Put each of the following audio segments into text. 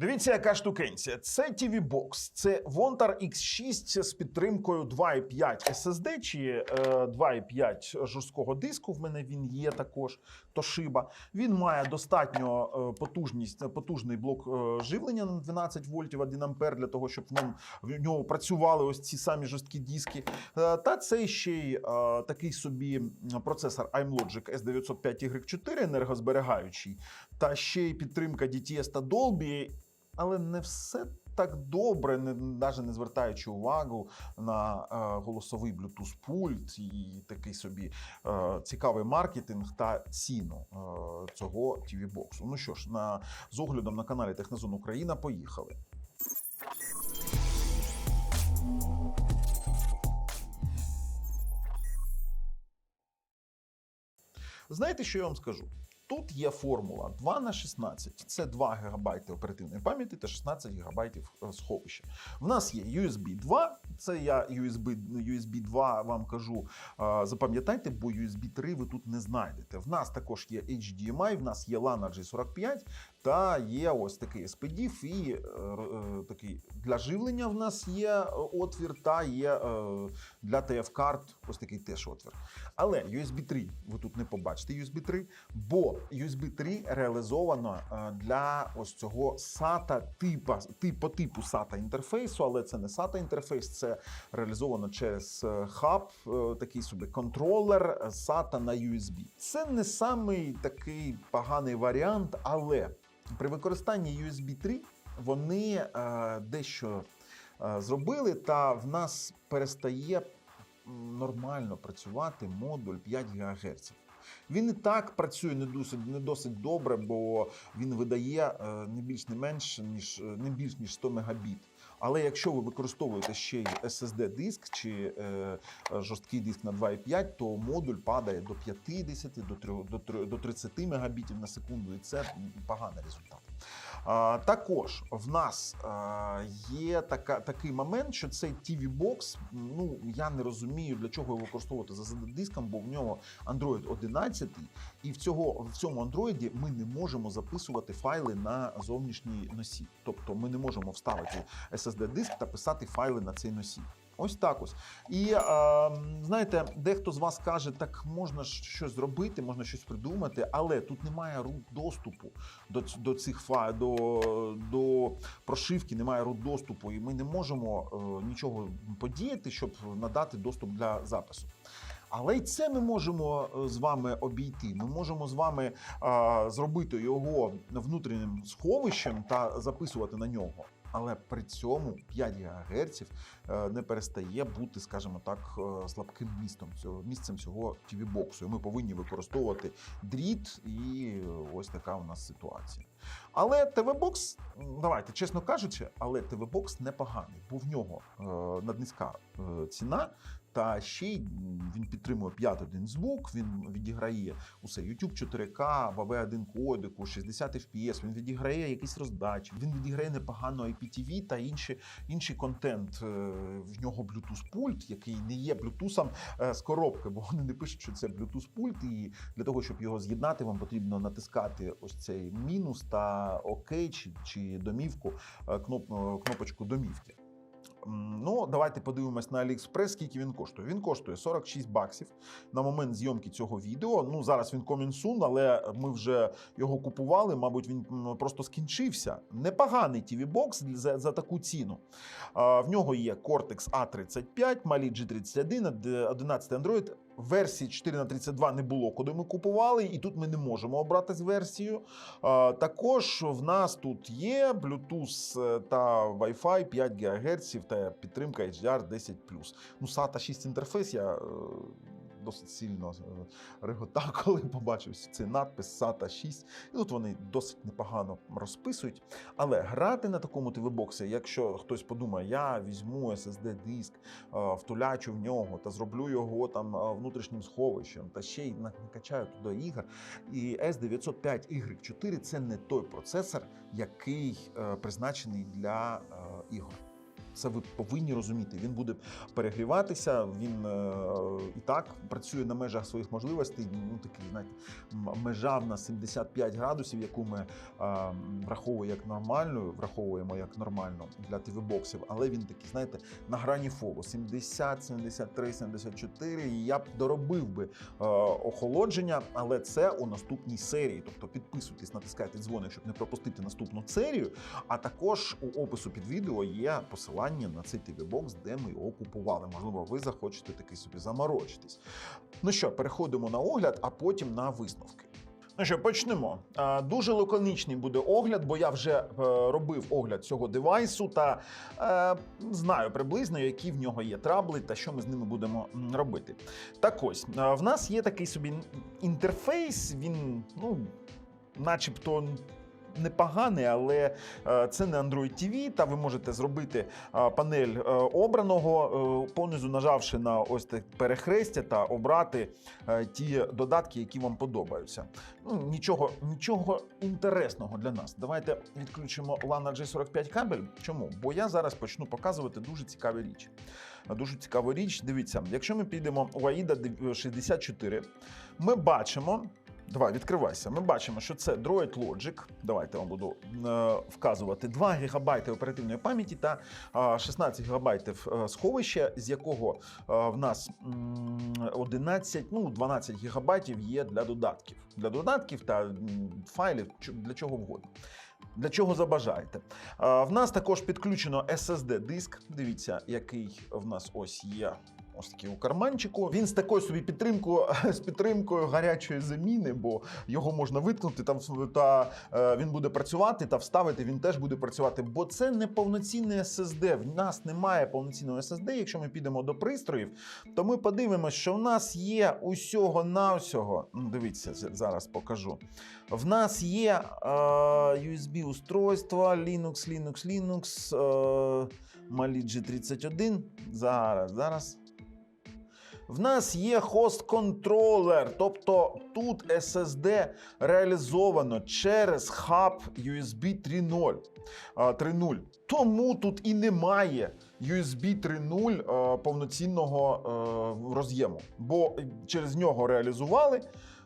Дивіться, яка штукенція. Це TV Box. Це Vontar X6 з підтримкою 2.5 SSD чи е, 2.5 жорсткого диску. В мене він є також Toshiba. Він має достатньо е, потужність, потужний блок е, живлення на 12 вольтів 1 ампер для того, щоб в ньому в нього працювали ось ці самі жорсткі диски. Е, Та це ще й е, такий собі процесор iMlogic S905Y4 енергозберігаючий, та ще й підтримка DTS та Dolby. Але не все так добре, не навіть не звертаючи увагу на е, голосовий Bluetooth пульт і такий собі е, цікавий маркетинг та ціну е, цього tv боксу Ну що ж, на з оглядом на каналі Технозон Україна поїхали. Знаєте, що я вам скажу? Тут є формула 2 на 16. Це 2 ГБ оперативної пам'яті та 16 ГБ сховища. В нас є USB 2. Це я USB, USB 2 вам кажу. Запам'ятайте, бо USB 3 ви тут не знайдете. В нас також є HDMI, в нас є LAN G45 та є ось такий SPDIF і е, е, такий для живлення в нас є е, отвір, та є е, для TF-карт ось такий теж отвір. Але USB 3 ви тут не побачите USB 3, бо USB 3 реалізовано е, для ось цього SATA типа, типу, типу SATA інтерфейсу, але це не SATA інтерфейс, це реалізовано через хаб, такий собі контролер SATA на USB. Це не самий такий поганий варіант, але при використанні USB 3 вони е, дещо е, зробили, та в нас перестає нормально працювати модуль 5 ГГц. Він і так працює не досить, не досить добре, бо він видає е, не більш не менш ніж не більш ніж 100 мегабіт. Але якщо ви використовуєте ще й SSD диск чи е, е, жорсткий диск на 2,5, то модуль падає до 50, до, 3, до, 3, до 30 мегабітів на секунду, і це поганий результат. Також в нас є така, такий момент, що цей TV Box, ну я не розумію, для чого його використовувати за диском, бо в нього Android 11, і в, цього, в цьому Android ми не можемо записувати файли на зовнішній носій. Тобто ми не можемо вставити SSD-диск та писати файли на цей носій. Ось так ось. І е, знаєте, дехто з вас каже, так можна щось зробити, можна щось придумати, але тут немає рут доступу до, до цих файлів, до, до прошивки, немає рут доступу, і ми не можемо е, нічого подіяти, щоб надати доступ для запису. Але й це ми можемо е, з вами обійти. Ми можемо з вами е, зробити його внутрішнім сховищем та записувати на нього. Але при цьому 5 ГГц е, не перестає бути, скажімо так, е, слабким містом цього місцем цього tv боксу Ми повинні використовувати дріт, і ось така у нас ситуація. Але ТВ-бокс, давайте чесно кажучи, але ТВ-бокс непоганий, бо в нього е, наднизька ціна. Та ще й він підтримує 5.1 звук, він відіграє усе YouTube 4K, в AV1 кодеку, 60 FPS, він відіграє якісь роздачі, він відіграє непогано IPTV та інші, інший контент. Е, В нього Bluetooth пульт, який не є Bluetooth е, з коробки, бо вони не пишуть, що це Bluetooth пульт, і для того, щоб його з'єднати, вам потрібно натискати ось цей мінус та ОК чи, чи домівку, е, кноп, кнопочку домівки. Ну, давайте подивимось на AliExpress, скільки він коштує. Він коштує 46 баксів на момент зйомки цього відео. Ну, зараз він soon, але ми вже його купували. Мабуть, він просто скінчився. Непоганий tv бокс за, за таку ціну. В нього є Cortex A35, Mali G31, од- 11 Android. Версії 4 на 32 не було, коли ми купували, і тут ми не можемо обрати версію. Також в нас тут є Bluetooth е, та Wi-Fi 5 ГГц та підтримка HDR 10 Ну, SATA 6 інтерфейс я е, досить сильно е, реготав, коли побачив цей надпис SATA 6. І тут вони досить непогано розписують. Але грати на такому ТВ-боксі, якщо хтось подумає, я візьму SSD-диск, е, втулячу в нього та зроблю його там е, внутрішнім сховищем, та ще й накачаю туди ігор. І S905Y4 це не той процесор, який призначений для ігор. Це ви повинні розуміти. Він буде перегріватися. Він е, і так працює на межах своїх можливостей. Ну такий, знаєте, межа в нас 75 градусів, яку ми е, враховуємо як нормальну, враховуємо як нормально для ТВ-боксів, але він такий, знаєте, на грані фолу 70, 73, 74. І я б доробив би е, охолодження, але це у наступній серії. Тобто підписуйтесь, натискайте дзвоник, щоб не пропустити наступну серію. А також у опису під відео є посилання на цей TV-бокс, де ми його купували. Можливо, ви захочете таки собі заморочитись. Ну що, переходимо на огляд, а потім на висновки. Ну що, почнемо. Дуже лаконічний буде огляд, бо я вже е, робив огляд цього девайсу та е, знаю приблизно, які в нього є трабли та що ми з ними будемо робити. Так ось, в нас є такий собі інтерфейс, він, ну, начебто. Непоганий, але е, це не Android TV, та ви можете зробити е, панель е, обраного, понизу нажавши на ось те перехрестя та обрати ті додатки, які вам подобаються. Ну, нічого, нічого інтересного для нас. Давайте відключимо LAN G45 кабель. Чому? Бо я зараз почну показувати дуже цікаві річі. Дуже цікаву річ. Дивіться, якщо ми підемо у AIDA 64, ми бачимо. Давай, відкривайся. Ми бачимо, що це Droid Logic. Давайте вам буду е, вказувати 2 ГБ оперативної пам'яті та е, 16 ГБ е, сховища, з якого е, в нас м, 11, ну 12 ГБ є для додатків. Для додатків та файлів для чого вгодно. Для чого забажаєте? В нас також підключено SSD-диск. Дивіться, який в нас ось є. Ось такий у карманчику. Він з такою собі підтримкою з підтримкою гарячої заміни, бо його можна виткнути та, та е, він буде працювати, та вставити він теж буде працювати. Бо це не повноцінний SSD. В нас немає повноцінного SSD. Якщо ми підемо до пристроїв, то ми подивимося, що в нас є усього навсього. Дивіться, зараз покажу. В нас є е, USB устройства, Linux, Linux, Linux, е, Mali G31. Зараз, зараз. В нас є хост-контролер, тобто тут SSD реалізовано через хаб USB 3.0. Тому тут і немає USB 3.0 е, повноцінного е, роз'єму, бо через нього реалізували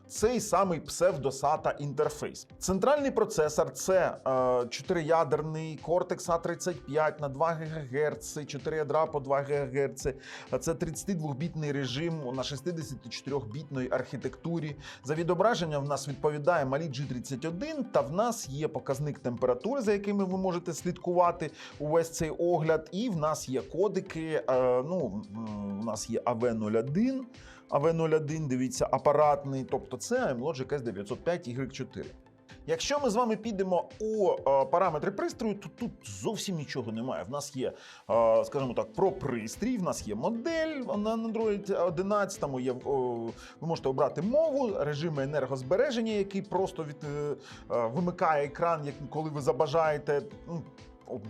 цей самий псевдосата інтерфейс. Центральний процесор це е, 4-ядерний Cortex A35 на 2 ГГц, 4 ядра по 2 ГГц. Це 32-бітний режим на 64-бітної архітектурі. За відображення в нас відповідає Mali G31, та в нас є показник температури, за якими ви можете слідкувати увесь цей огляд. І в нас є кодики. е, ну, у нас є AV01. AV01, дивіться, апаратний, тобто це AMLogic S905 Y4. Якщо ми з вами підемо у е, параметри пристрою, то тут зовсім нічого немає. В нас є, е, скажімо так, про пристрій, в нас є модель на Android 11, там є, о, ви можете обрати мову, режими енергозбереження, який просто від, е, е, вимикає екран, як, коли ви забажаєте.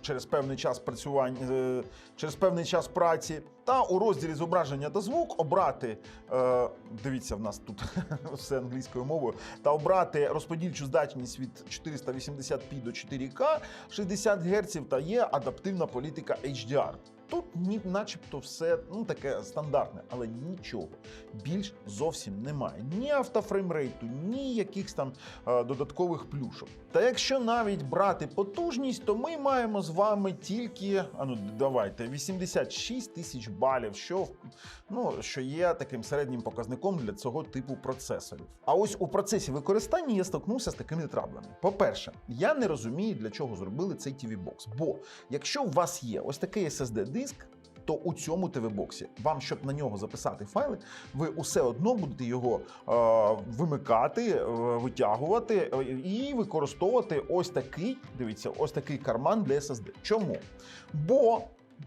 Через певний час працювання, е, через певний час праці, та у розділі зображення та звук обрати. Е, дивіться, в нас тут все англійською мовою та обрати розподільчу здатність від 480p до 4К 60 Гц та є адаптивна політика HDR. Тут ні, начебто все ну таке стандартне, але нічого більш зовсім немає. Ні автофреймрейту, ні якихось там е, додаткових плюшок. Та якщо навіть брати потужність, то ми маємо з вами тільки а ну давайте 86 тисяч балів, що ну що є таким середнім показником для цього типу процесорів. А ось у процесі використання я стикнувся з такими траблами. По-перше, я не розумію, для чого зробили цей TV Box. Бо якщо у вас є ось такий SSD-диск, то у цьому ТВ-боксі вам, щоб на нього записати файли, ви усе одно будете його е, вимикати, е, витягувати е, і використовувати ось такий, дивіться, ось такий карман для SSD. Чому? Бо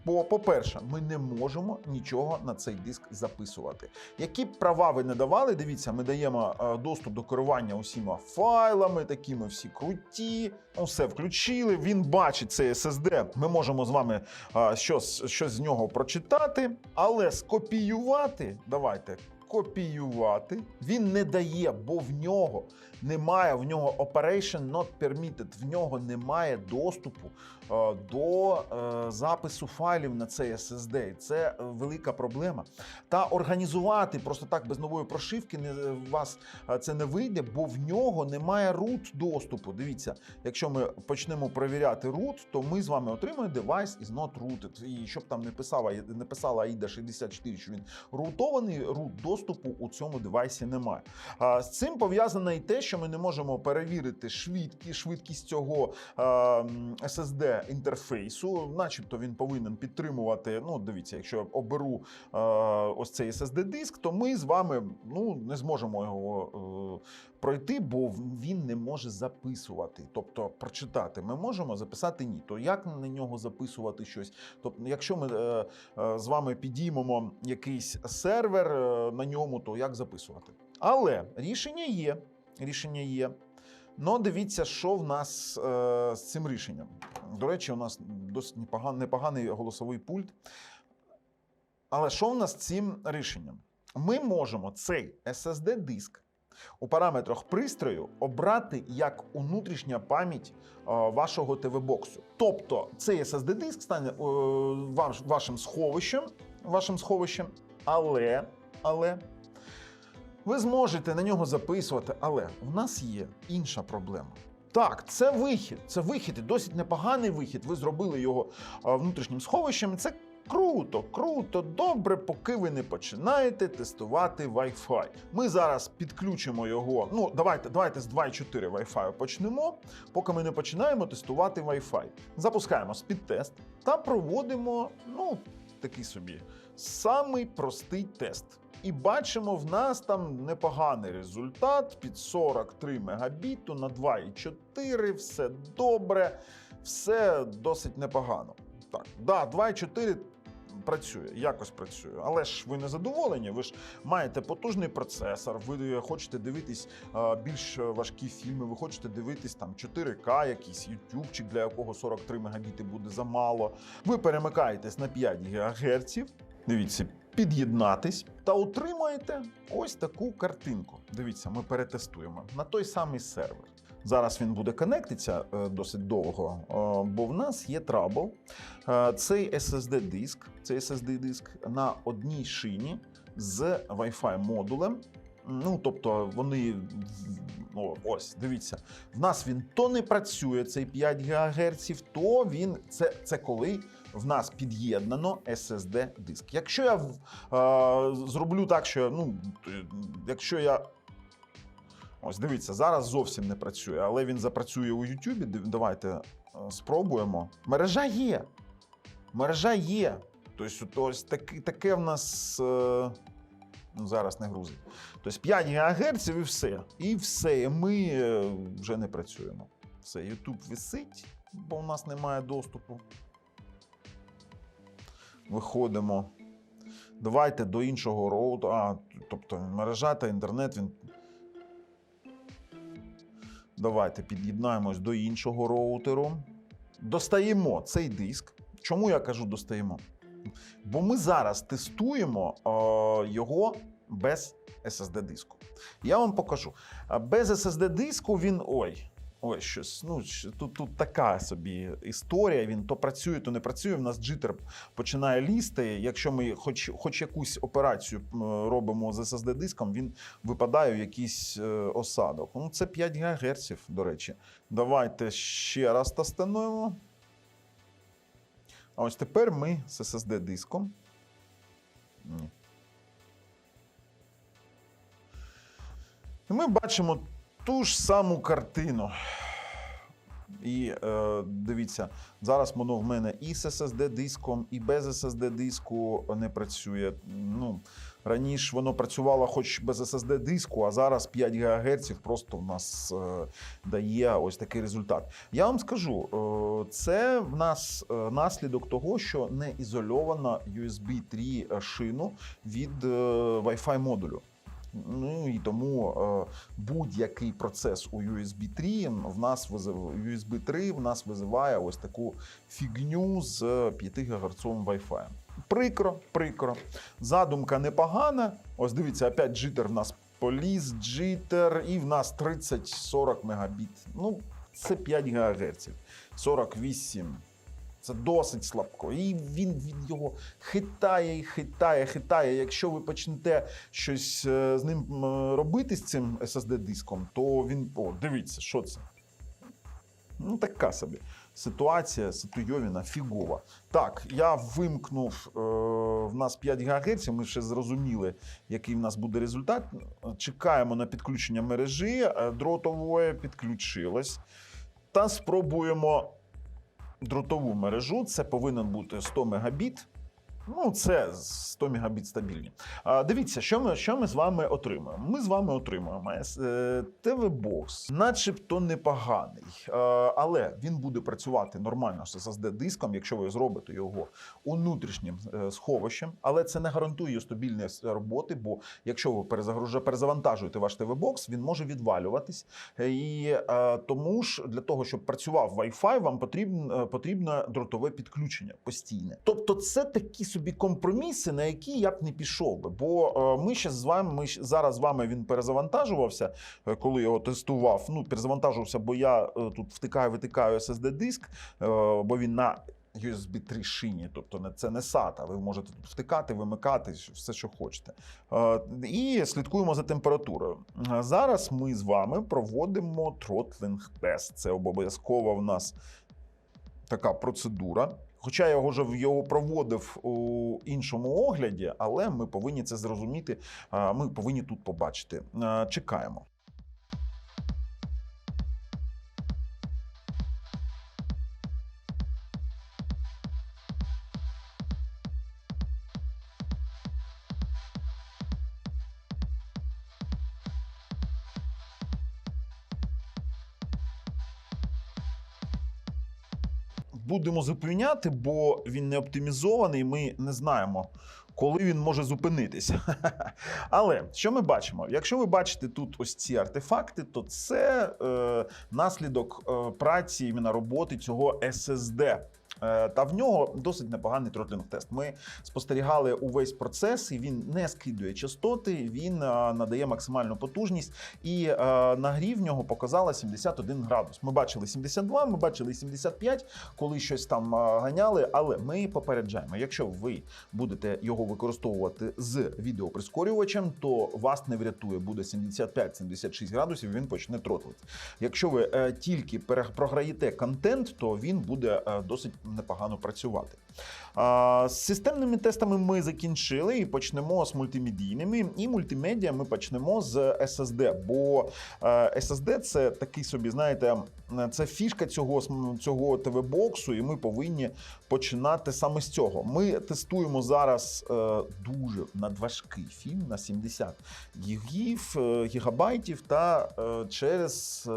Бо, по-перше, ми не можемо нічого на цей диск записувати. Які б права ви не давали, дивіться, ми даємо е, доступ до керування усіма файлами, такими всі круті. Усе включили. Він бачить цей SSD. Ми можемо з вами е, щось, щось з нього прочитати, але скопіювати. Давайте. Копіювати він не дає, бо в нього немає в нього operation not permitted, в нього немає доступу е, до е, запису файлів на цей SSD. Це е, велика проблема. Та організувати просто так без нової прошивки не вас це не вийде, бо в нього немає root доступу. Дивіться, якщо ми почнемо перевіряти root, то ми з вами отримаємо device is not rooted. І щоб там не писала, не писала AIDA 64, що він рутований, root доступу у цьому девайсі немає. З цим пов'язано і те, що ми не можемо перевірити швидкі, швидкість цього е, SSD інтерфейсу, начебто він повинен підтримувати. Ну, дивіться, якщо я оберу е, ось цей SSD диск, то ми з вами ну не зможемо його е, пройти, бо він не може записувати. Тобто прочитати ми можемо, записати ні. То як на нього записувати щось? Тобто, якщо ми е, е, з вами підіймемо якийсь сервер е, на ньому, то як записувати? Але рішення є. Рішення є. Ну, дивіться, що в нас е, з цим рішенням. До речі, у нас досить непоганий, непоганий голосовий пульт. Але що в нас з цим рішенням? Ми можемо цей SSD-диск у параметрах пристрою обрати як внутрішня пам'ять е, вашого ТВ-боксу. Тобто цей SSD-диск стане е, ваш- вашим сховищем, вашим сховищем, але, але ви зможете на нього записувати, але в нас є інша проблема. Так, це вихід. Це вихід і досить непоганий вихід. Ви зробили його внутрішнім сховищем. Це круто, круто, добре, поки ви не починаєте тестувати Wi-Fi. Ми зараз підключимо його. Ну, давайте, давайте з 2.4 Wi-Fi почнемо, поки ми не починаємо тестувати Wi-Fi. Запускаємо спідтест та проводимо, ну, такий собі самий простий тест. І бачимо, в нас там непоганий результат під 43 мегабіту на 2,4. Все добре, все досить непогано. Так, да, 2,4 працює, якось працює. Але ж ви не задоволені. Ви ж маєте потужний процесор, ви хочете дивитись більш важкі фільми, ви хочете дивитись там 4К, якийсь ютубчик, для якого 43 мегабіти буде замало. Ви перемикаєтесь на 5 ГГц. Дивіться, під'єднатись та отримаєте ось таку картинку. Дивіться, ми перетестуємо на той самий сервер. Зараз він буде конектитися е, досить довго, е, бо в нас є трабл. Е, Цей SSD-диск, цей SSD-диск на одній шині з Wi-Fi модулем. Ну, тобто вони ну, ось дивіться, в нас він то не працює цей 5 ГГц, то він це, це коли в нас під'єднано SSD диск. Якщо я е, зроблю так, що ну, якщо я. Ось дивіться, зараз зовсім не працює, але він запрацює у YouTube. Давайте е, спробуємо. Мережа є. Мережа є. Тобто, ось таке, таке в нас. Е, ну, зараз не грузить. Тобто 5 ГГц і все. І все. І ми е, вже не працюємо. Все, YouTube висить, бо у нас немає доступу. Виходимо. Давайте до іншого роуту. А, тобто мережа та інтернет він. Давайте під'єднаємось до іншого роутеру. Достаємо цей диск. Чому я кажу достаємо? Бо ми зараз тестуємо е, його без SSD-диску. Я вам покажу. Без SSD-диску він. Ой. Ой, щось. Ну, тут, тут така собі історія. Він то працює, то не працює. В нас джитер починає лізти. Якщо ми хоч, хоч якусь операцію робимо з SSD-диском, він випадає в якийсь е, осадок. Ну, це 5 ГГц, до речі. Давайте ще раз тестануємо. А ось тепер ми з SSD-диском. Ні. І ми бачимо ту ж саму картину. І е, дивіться, зараз воно в мене і з SSD-диском, і без SSD-диску не працює. Ну, раніше воно працювало хоч без SSD-диску, а зараз 5 ГГц просто в нас е, дає ось такий результат. Я вам скажу, е, це в нас е, наслідок того, що не ізольована USB 3 шину від е, Wi-Fi модулю. Ну і тому е, будь-який процес у USB 3 в нас USB 3 в нас визиває ось таку фігню з 5 ГГц Wi-Fi. Прикро, прикро. Задумка непогана. Ось дивіться, опять джитер в нас поліс, джитер, і в нас 30-40 мегабіт. Ну, це 5 ГГц. 48. Це досить слабко. І він, він його хитає і хитає, хитає. Якщо ви почнете щось е, з ним робити з цим SSD-диском, то він. О, дивіться, що це? Ну, така собі ситуація ситуйовіна фігова. Так, я вимкнув е, в нас 5 ГГц, ми ще зрозуміли, який в нас буде результат. Чекаємо на підключення мережі. е, Дротової підключилось. Та спробуємо дротову мережу. Це повинен бути 100 мегабіт. Ну, це 100 мегабіт стабільні. А, дивіться, що ми, що ми з вами отримуємо. Ми з вами отримуємо е, TV-бокс, начебто непоганий, е, але він буде працювати нормально з SSD-диском, якщо ви зробите його внутрішнім е, сховищем. Але це не гарантує стабільність роботи, бо якщо ви перезавантажуєте ваш TV-бокс, він може відвалюватись. Е, І е, тому ж для того, щоб працював Wi-Fi, вам потрібно, потрібно дротове підключення постійне. Тобто, це такі собі компроміси, на які я б не пішов би. Бо е, ми ще з вами, ми зараз з вами він перезавантажувався, е, коли його тестував. Ну, перезавантажувався, бо я е, тут втикаю, витикаю SSD-диск, е, бо він на. USB 3 шині, тобто це не SATA, ви можете тут втикати, вимикати, все, що хочете. І слідкуємо за температурою. Зараз ми з вами проводимо тротлинг тест. Це обов'язкова в нас така процедура. Хоча я вже його проводив у іншому огляді, але ми повинні це зрозуміти. Ми повинні тут побачити. Чекаємо. Будемо зупиняти, бо він не оптимізований. Ми не знаємо, коли він може зупинитися. Але що ми бачимо? Якщо ви бачите тут ось ці артефакти, то це е, наслідок е, праці іменно роботи цього SSD. Е, Та в нього досить непоганий тротлінг тест. Ми спостерігали увесь процес, і він не скидує частоти, він е, надає максимальну потужність, і е, нагрів в нього показала 71 градус. Ми бачили 72, ми бачили 75, коли щось там ганяли. Але ми попереджаємо, якщо ви будете його використовувати з відеоприскорювачем, то вас не врятує. Буде 75-76 градусів, він почне тротлити. Якщо ви тільки програєте контент, то він буде досить непогано працювати. З системними тестами ми закінчили і почнемо з мультимедійними. І мультимедіа ми почнемо з SSD, бо е, SSD це такий собі, знаєте, це фішка цього, цього ТВ-боксу, і ми повинні починати саме з цього. Ми тестуємо зараз е, дуже надважкий фільм на 70 гігів, е, гігабайтів та через.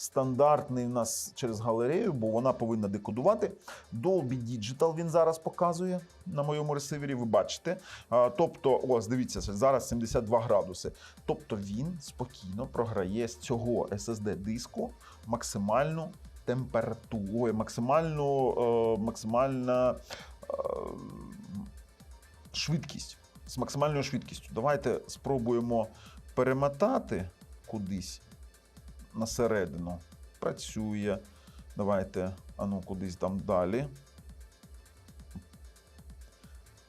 Стандартний в нас через галерею, бо вона повинна декодувати. Dolby Digital він зараз показує на моєму ресивері. Ви бачите. Тобто, ось дивіться, зараз 72 градуси. Тобто він спокійно програє з цього SSD-диску максимальну температуру, максимальну, е, максимальна е, швидкість. З максимальною швидкістю. Давайте спробуємо перемотати кудись на середину. Працює. Давайте, ану, кудись там далі.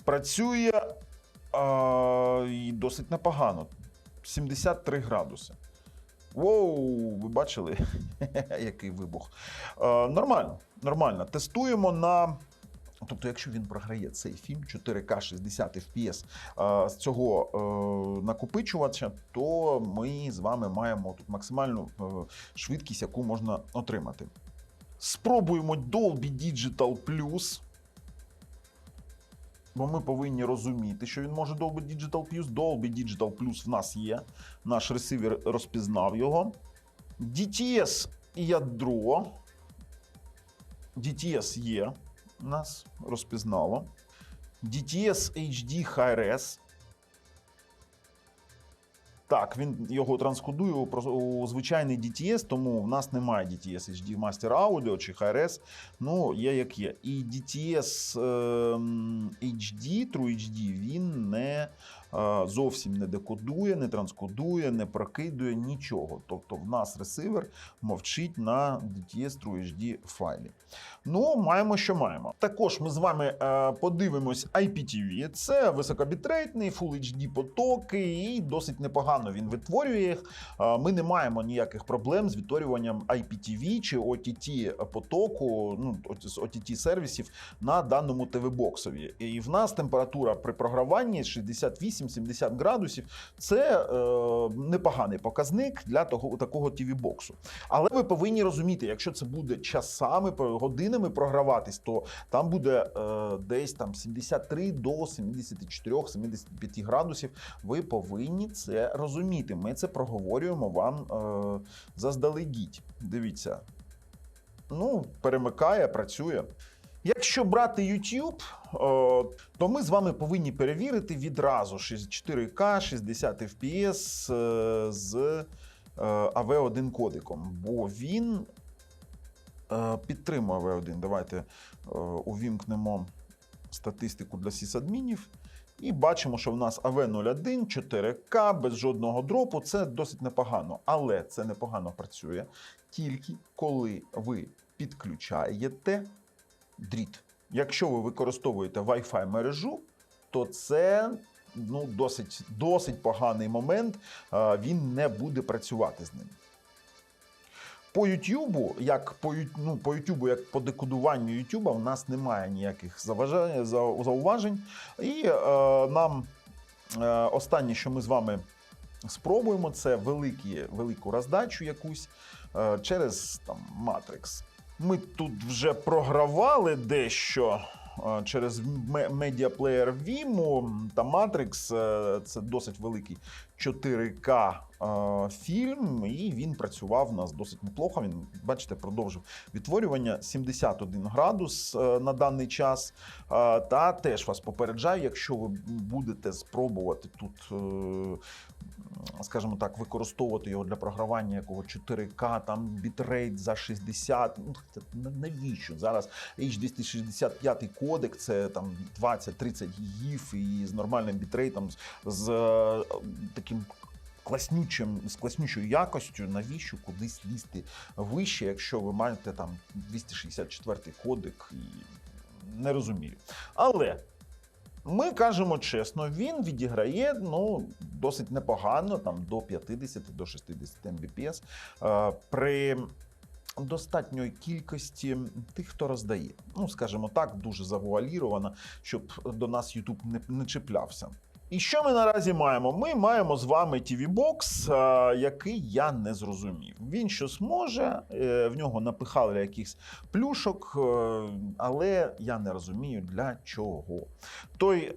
Працює а, і досить непогано. 73 градуси. Воу, ви бачили, який вибух. Е, нормально, нормально. Тестуємо на. Тобто, якщо він програє цей фільм 4К 60 FPS з цього е, накопичувача, то ми з вами маємо тут максимальну е, швидкість, яку можна отримати. Спробуємо Dolby Digital Plus. Бо ми повинні розуміти, що він може Dolby Digital Plus. Dolby Digital Plus в нас є. Наш ресивер розпізнав його. DTS і ядро. DTS є. Нас розпізнало. DTS HD Hi-Res. Так, він його транскодує у, звичайний DTS, тому в нас немає DTS HD Master Audio чи Hi-Res. Ну, є як є. І DTS ем, HD, True HD, він не зовсім не декодує, не транскодує, не прокидує нічого. Тобто в нас ресивер мовчить на DTS True HD файлі. Ну, маємо, що маємо. Також ми з вами е, подивимось IPTV. Це високобітрейтний Full HD потоки, і досить непогано він витворює їх. Е, ми не маємо ніяких проблем з відтворюванням IPTV чи OTT потоку, ну з OTT сервісів на даному ТВ-боксові. І в нас температура при програванні 68-70 градусів. Це е, непоганий показник для того такого TV-боксу. Але ви повинні розуміти, якщо це буде часами, годинами програватись, то там буде е, десь там 73 до 74-75 градусів. Ви повинні це розуміти. Ми це проговорюємо вам е, заздалегідь. Дивіться. Ну, перемикає, працює. Якщо брати YouTube, то ми з вами повинні перевірити відразу 4К 60 FPS з е, AV1 кодиком, бо він е, підтримує AV1. Давайте е, увімкнемо статистику для сисадмінів. І бачимо, що в нас AV01, 4К без жодного дропу. Це досить непогано. Але це непогано працює тільки коли ви підключаєте дріт. Якщо ви використовуєте Wi-Fi мережу, то це ну, досить, досить поганий момент. Він не буде працювати з ним. По YouTube, як по, ну, по YouTube, як по декодуванню YouTube, у нас немає ніяких зауважень. І е, нам е, останнє, що ми з вами спробуємо, це великі, велику роздачу якусь е, через там, Matrix. Ми тут вже програвали дещо е, через медіаплеєр Vimo та Matrix. е, Це досить великий 4К е, фільм, і він працював у нас досить неплохо. Він, бачите, продовжив відтворювання 71 градус на даний час. Та теж вас попереджаю, якщо ви будете спробувати тут. Скажімо так, використовувати його для програвання якого 4К, там бітрейт за 60. Ну це навіщо? Зараз H265 кодек, це там 20-30 гігів і з нормальним бітрейтом, з, з е, таким класнючим, з класнючою якостю, навіщо кудись лізти вище, якщо ви маєте там 264 кодек і не розумію. Але ми кажемо чесно, він відіграє ну, досить непогано, там до 50 до 60 Mbps е, при достатньої кількості тих, хто роздає. Ну, скажімо так, дуже завуаліровано, щоб до нас YouTube не, не чіплявся. І що ми наразі маємо? Ми маємо з вами TV-бокс, е, який я не зрозумів. Він щось може, е, в нього напихали якихось плюшок, е, але я не розумію для чого. Той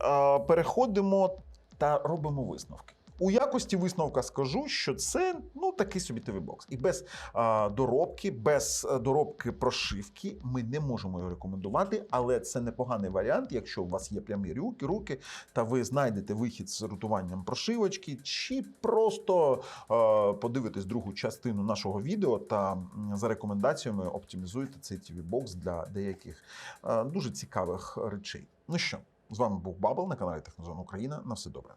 переходимо та робимо висновки. У якості висновка скажу, що це ну такий собі TV-бокс. І без е, доробки, без е, доробки прошивки ми не можемо його рекомендувати, але це непоганий варіант, якщо у вас є прямі руки, руки та ви знайдете вихід з рутуванням прошивочки, чи просто е, подивитесь другу частину нашого відео та за рекомендаціями оптимізуйте цей TV-бокс для деяких е, дуже цікавих речей. Ну що, з вами був Бабл на каналі Технозон Україна. На все добре.